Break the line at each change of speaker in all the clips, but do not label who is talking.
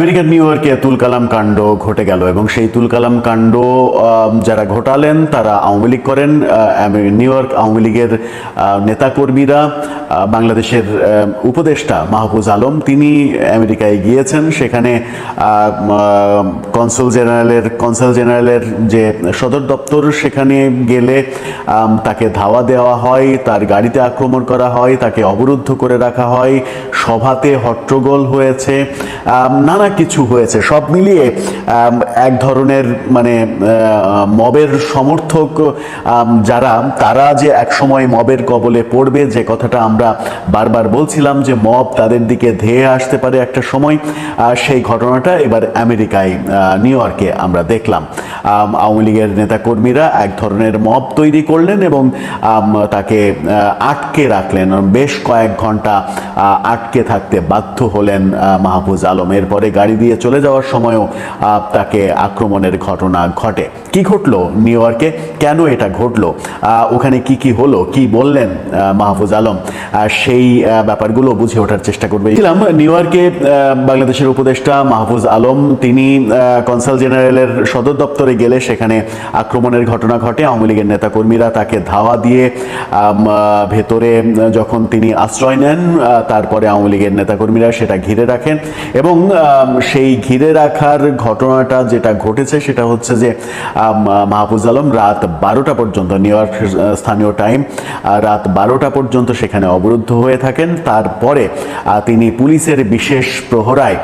আমেরিকার নিউ ইয়র্কে তুলকালাম কাণ্ড ঘটে গেল এবং সেই তুলকালাম কাণ্ড যারা ঘটালেন তারা আওয়ামী লীগ করেন। নিউ ইয়র্ক আওয়ামী লীগের নেতাকর্মীরা বাংলাদেশের উপদেষ্টা মাহফুজ আলম, তিনি আমেরিকায় গিয়েছেন। সেখানে কনসুল জেনারেলের, কনসাল জেনারেলের যে সদর দপ্তর, সেখানে গেলে তাকে ধাওয়া দেওয়া হয়, তার গাড়িতে আক্রমণ করা হয়, তাকে অবরুদ্ধ করে রাখা হয়। সভাতে হট্টগোল হয়েছে। নানা কিছু হয়েছে। সব মিলিয়ে এক ধরনের মানে মবের সমর্থক যারা, তারা যে একসময় মবের কবলে পড়বে, যে কথাটা আমরা বারবার বলছিলাম যে মব তাদের দিকে ধেয়ে আসতে পারে একটা সময় সেই ঘটনাটা এবার আমেরিকায় নিউ ইয়র্কে আমরা দেখলাম। আওয়ামী লীগের নেতাকর্মীরা এক ধরনের মব তৈরি করলেন এবং তাকে আটকে রাখলেন। বেশ কয়েক ঘণ্টা আটকে থাকতে বাধ্য হলেন মাহফুজ আলম। এরপরে গাড়ি দিয়ে চলে যাওয়ার সময়ও তাকে আক্রমণের ঘটনা ঘটে। কি ঘটলো নিউ ইয়র্কে? কেন এটা ঘটলো? ওখানে কি কি হলো? কি বললেন মাহফুজ আলম? সেই ব্যাপারগুলো বুঝে ওঠার চেষ্টা করবে। ছিলাম নিউ ইয়র্কে বাংলাদেশের উপদেষ্টা মাহফুজ আলম। তিনি কনসাল জেনারেলের সদর দপ্তরে গেলে সেখানে আক্রমণের ঘটনা ঘটে। আওয়ামী লীগের নেতাকর্মীরা তাকে ধাওয়া দিয়ে ভেতরে যখন তিনি আশ্রয় নেন তারপরে আওয়ামী লীগের নেতাকর্মীরা সেটা ঘিরে রাখেন এবং সেই ঘিরে রাখার ঘটনাটা যেটা ঘটেছে সেটা হচ্ছে যে মাহফুজ আলম রাত বারোটা পর্যন্ত নিউ ইয়র্ক স্থানীয় টাইম রাত বারোটা পর্যন্ত সেখানে অবরুদ্ধ হয়ে থাকেন। তারপরে তিনি পুলিশের বিশেষ প্রহরায়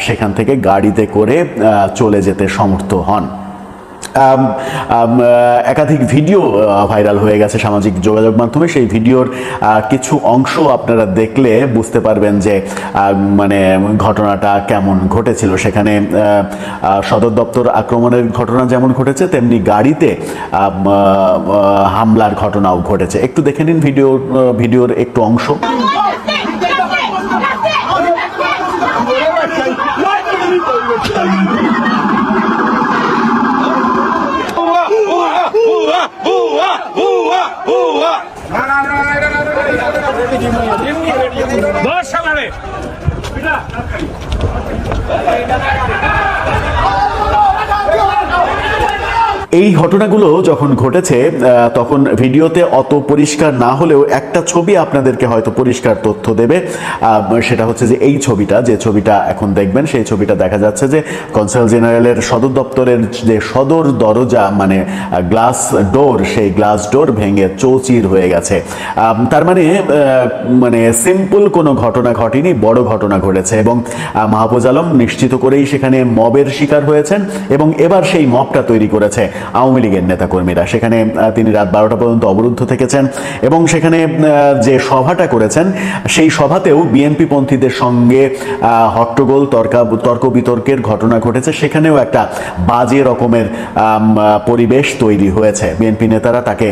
সেখান থেকে গাড়িতে করে চলে যেতে সমর্থ হন। একাধিক ভিডিও ভাইরাল হয়ে গেছে সামাজিক যোগাযোগ মাধ্যমে। সেই ভিডিওর কিছু অংশ আপনারা দেখলে বুঝতে পারবেন যে মানে ঘটনাটা কেমন ঘটেছিল। সেখানে সদর দপ্তর আক্রমণের ঘটনা যেমন ঘটেছে, তেমনি গাড়িতে হামলার ঘটনাও ঘটেছে। একটু দেখে নিন ভিডিও ভিডিওর একটু অংশ।
বস সামনে
এই ঘটনাগুলো যখন ঘটেছে তখন ভিডিওতে অত পরিষ্কার না হলেও একটা ছবি আপনাদেরকে হয়তো পরিষ্কার তথ্য দেবে। সেটা হচ্ছে যে এই ছবিটা যে ছবিটা এখন দেখবেন সেই ছবিটা দেখা যাচ্ছে যে কনসাল জেনারেলের সদর দপ্তরের যে সদর দরজা মানে গ্লাস ডোর সেই গ্লাস ডোর ভেঙে চৌচির হয়ে গেছে। তার মানে মানে সিম্পল কোনো ঘটনা ঘটেনি বড় ঘটনা ঘটেছে এবং আহ, মাহফুজ আলম নিশ্চিত করেই সেখানে মবের শিকার হয়েছেন এবং এবার সেই মবটা তৈরি করেছে। আওয়ামী লীগের নেতাকর্মীরা। সেখানে তিনি রাত বারোটা পর্যন্ত অবরুদ্ধ থেকেছেন এবং সেখানে যে সভাটা করেছেন, সেই সভাতেও বিএনপি পন্থীদের সঙ্গে হট্টগোল, তর্কা, তর্ক বিতর্কের ঘটনা ঘটেছে। সেখানেও একটা বাজে রকমের পরিবেশ তৈরি হয়েছে। বিএনপি নেতারা তাকে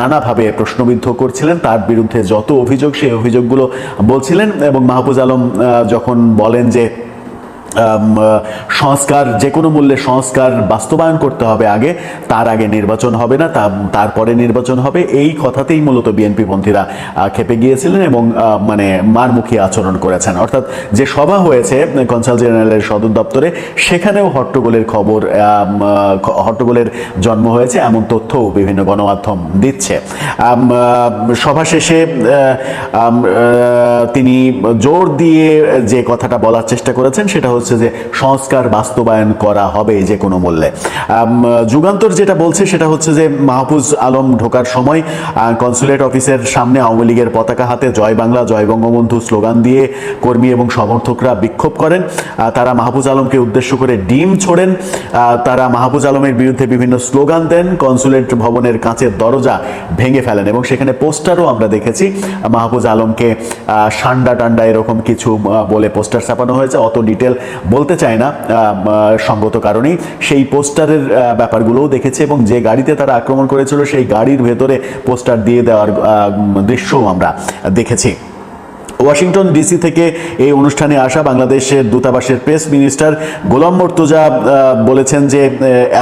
নানাভাবে প্রশ্নবিদ্ধ করছিলেন। তার বিরুদ্ধে যত অভিযোগ, সেই অভিযোগগুলো বলছিলেন এবং মাহফুজ আলম যখন বলেন যে সংস্কার যে কোনো মূল্যে সংস্কার বাস্তবায়ন করতে হবে আগে, তার আগে নির্বাচন হবে না তারপরে নির্বাচন হবে, এই কথাতেই মূলত বিএনপি পন্থীরা খেপে গিয়েছিলেন এবং মানে মারমুখী আচরণ করেছেন। অর্থাৎ যে সভা হয়েছে, কনসাল জেনারেলের সদর দপ্তরে, সেখানেও হট্টগোলের খবর হট্টগোলের জন্ম হয়েছে, এমন তথ্যও বিভিন্ন গণমাধ্যম দিচ্ছে। সভা শেষে তিনি জোর দিয়ে যে কথাটা বলার চেষ্টা করেছেন, সেটা হচ্ছে যে সংস্কার বাস্তবায়ন করা হবে যে কোনো মূল্যে। যুগান্তর যেটা বলছে সেটা হচ্ছে যে মাহফুজ আলম ঢোকার সময় কনসুলেট অফিসের সামনে আওয়ামী লীগের পতাকা হাতে জয় বাংলা, জয় বঙ্গবন্ধু স্লোগান দিয়ে কর্মী এবং সমর্থকরা বিক্ষোভ করেন। তারা মাহফুজ আলমকে উদ্দেশ্য করে ডিম ছোড়েন। তারা মাহফুজ আলমের বিরুদ্ধে বিভিন্ন স্লোগান দেন। কনসুলেট ভবনের কাঁচের দরজা ভেঙে ফেলেন এবং সেখানে পোস্টারও আমরা দেখেছি। মাহফুজ আলমকে সান্ডা টান্ডা এরকম কিছু বলে পোস্টার ছাপানো হয়েছে। অত ডিটেল বলতে চায় না সঙ্গত কারণেই। সেই পোস্টারের ব্যাপারগুলোও দেখেছে এবং যে গাড়িতে তারা আক্রমণ করেছিল, সেই গাড়ির ভেতরে পোস্টার দিয়ে দেওয়ার দৃশ্যও আমরা দেখেছি। ওয়াশিংটন ডিসি থেকে এই অনুষ্ঠানে আসা বাংলাদেশের দূতাবাসের প্রেস মিনিস্টার গোলাম মর্তুজা বলেছেন যে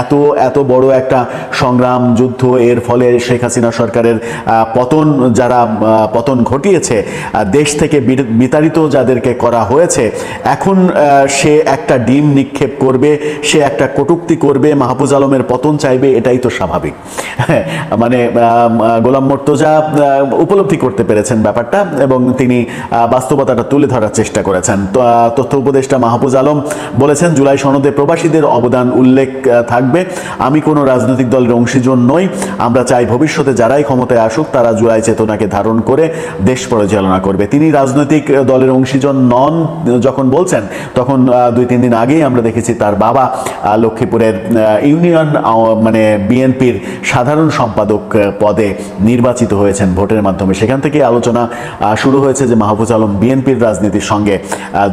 এত এত বড় একটা সংগ্রাম যুদ্ধ এর ফলে শেখ হাসিনা সরকারের পতন যারা পতন ঘটিয়েছে দেশ থেকে বিতাড়িত যাদেরকে করা হয়েছে এখন সে একটা ডিম নিক্ষেপ করবে সে একটা কটূক্তি করবে মাহফুজ আলমের পতন চাইবে এটাই তো স্বাভাবিক। হ্যাঁ, মানে গোলাম মর্তজা উপলব্ধি করতে পেরেছেন ব্যাপারটা এবং তিনি বাস্তবতাটা তুলে ধরার চেষ্টা করেছেন। তথ্য উপদেষ্টা মাহফুজ আলম বলেছেন, জুলাই সনদে প্রবাসীদের অবদান উল্লেখ থাকবে। আমি কোনো রাজনৈতিক দলের অংশীজন নই। আমরা চাই ভবিষ্যতে যারাই ক্ষমতায় আসুক, তারা জুলাই চেতনাকে ধারণ করে দেশ পরিচালনা করবে। তিনি রাজনৈতিক দলের অংশীজন নন, যখন বলছেন, তখন দুই, তিন দিন আগেই আমরা দেখেছি তার বাবা লক্ষ্মীপুরের ইউনিয়ন মানে বিএনপির সাধারণ সম্পাদক পদে নির্বাচিত হয়েছেন ভোটের মাধ্যমে। সেখান থেকে আলোচনা শুরু হয়েছে যে মাহফুজ আলম বিএনপির রাজনীতির সঙ্গে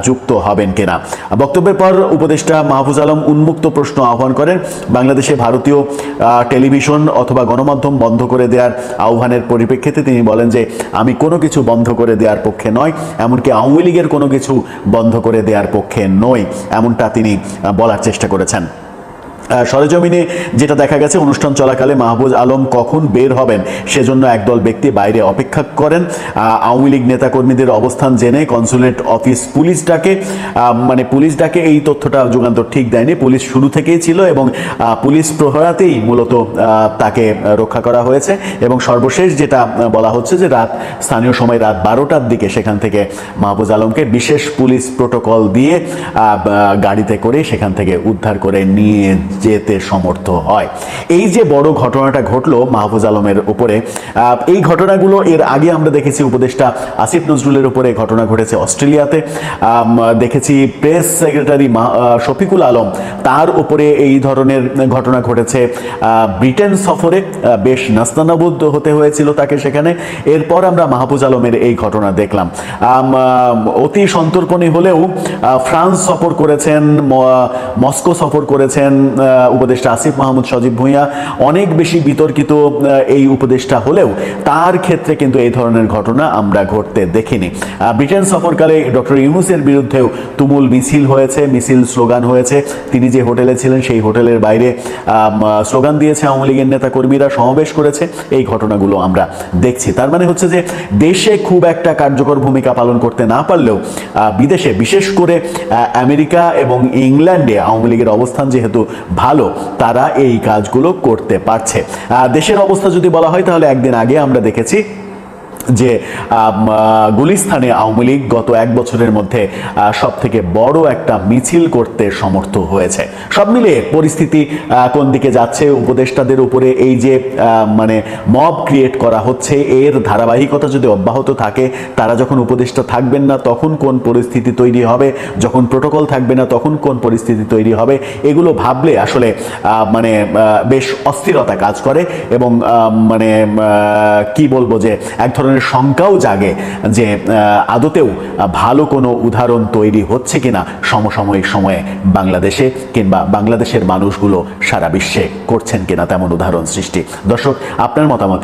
যুক্ত হবেন কিনা? বক্তব্যের পর উপদেষ্টা মাহফুজ আলম উন্মুক্ত প্রশ্ন আহ্বান করেন। বাংলাদেশে ভারতীয় টেলিভিশন অথবা গণমাধ্যম বন্ধ করে দেওয়ার আহ্বানের পরিপ্রেক্ষিতে তিনি বলেন যে, আমি কোনো কিছু বন্ধ করে দেওয়ার পক্ষে নয়, এমনকি আওয়ামী লীগের কোনো কিছু বন্ধ করে দেওয়ার পক্ষে নই। এমনটা তিনি বলার চেষ্টা করেছেন। সরেজমিনে যেটা দেখা গেছে, অনুষ্ঠান চলাকালে মাহবুজ আলম কখন বের হবেন সেজন্য একদল ব্যক্তি বাইরে অপেক্ষা করেন। আওয়ামী লীগ নেতাকর্মীদের অবস্থান জেনে কনসুলেট অফিস পুলিশ ডাকে। মানে পুলিশ ডাকে, এই তথ্যটা যুগান্তর ঠিক দেয়নি। পুলিশ শুরু থেকেই ছিল এবং পুলিশ প্রহরাতেই মূলত তাকে রক্ষা করা হয়েছে এবং সর্বশেষ যেটা বলা হচ্ছে যে রাত, স্থানীয় সময় রাত বারোটার দিকে সেখান থেকে মাহবুজ আলমকে বিশেষ পুলিশ প্রোটোকল দিয়ে গাড়িতে করে সেখান থেকে উদ্ধার করে নিয়ে যেতে সমর্থ হয়। এই যে বড় ঘটনাটা ঘটলো মাহফুজ আলমের উপরে এই ঘটনাগুলো এর আগে আমরা দেখেছি উপদেষ্টা আসিফ নজরুলের উপরে ঘটনা ঘটেছে অস্ট্রেলিয়াতে। দেখেছি প্রেস সেক্রেটারি শফিকুল আলম তার উপরে এই ধরনের ঘটনা ঘটেছে। ব্রিটেন সফরে বেশ নাস্তানাবুদ হতে হয়েছিল তাকে সেখানে। এরপর আমরা মাহফুজ আলমের এই ঘটনা দেখলাম। অতি সন্তর্পণী হলেও ফ্রান্স সফর করেছেন মস্কো সফর করেছেন উপদেষ্টা আসিফ মাহমুদ সজীব ভূঁইয়া অনেক বেশি বিতর্কিত এই উপদেষ্টা হলেও তার ক্ষেত্রে কিন্তু এই ধরনের ঘটনা আমরা ঘটতে দেখিনি। ব্রিটেন সফরকালে ডক্টর ইউনুসের বিরুদ্ধেও তুমুল মিছিল হয়েছে, মিছিল স্লোগান হয়েছে। তিনি যে হোটেলে ছিলেন, সেই হোটেলের বাইরে স্লোগান দিয়েছে আওয়ামী লীগের নেতা কর্মীরা সমাবেশ করেছে। এই ঘটনাগুলো আমরা দেখছি। তার মানে হচ্ছে যে দেশে খুব একটা কার্যকর ভূমিকা পালন করতে না পারলেও বিদেশে বিশেষ করে আমেরিকা এবং ইংল্যান্ডে আওয়ামী লীগের অবস্থান যেহেতু ভালো তারা এই কাজগুলো করতে পারছে। দেশের অবস্থা যদি বলা হয়, তাহলে একদিন আগে আমরা দেখেছি যে গুলিস্থানে আওয়ামী লীগ গত এক বছরের মধ্যে সব থেকে বড় একটা মিছিল করতে সমর্থ হয়েছে। সব মিলিয়ে পরিস্থিতি কোন দিকে যাচ্ছে উপদেষ্টাদের উপরে এই যে মানে মব ক্রিয়েট করা হচ্ছে, এর ধারাবাহিকতা যদি অব্যাহত থাকে, তারা যখন উপদেষ্টা থাকবেন না, তখন কোন পরিস্থিতি তৈরি হবে? যখন প্রোটোকল থাকবে না, তখন কোন পরিস্থিতি তৈরি হবে? এগুলো ভাবলে আসলে মানে বেশ অস্থিরতা কাজ করে এবং মানে কি বলব যে, এক ধরনের শঙ্কাও জাগে যে আদতেও ভালো কোনো উদাহরণ তৈরি হচ্ছে কিনা সমসাময়িক সময়ে বাংলাদেশে কিংবা বাংলাদেশের মানুষগুলো সারা বিশ্বে করছেন কিনা তেমন উদাহরণ সৃষ্টি। দর্শক, আপনার মতামত?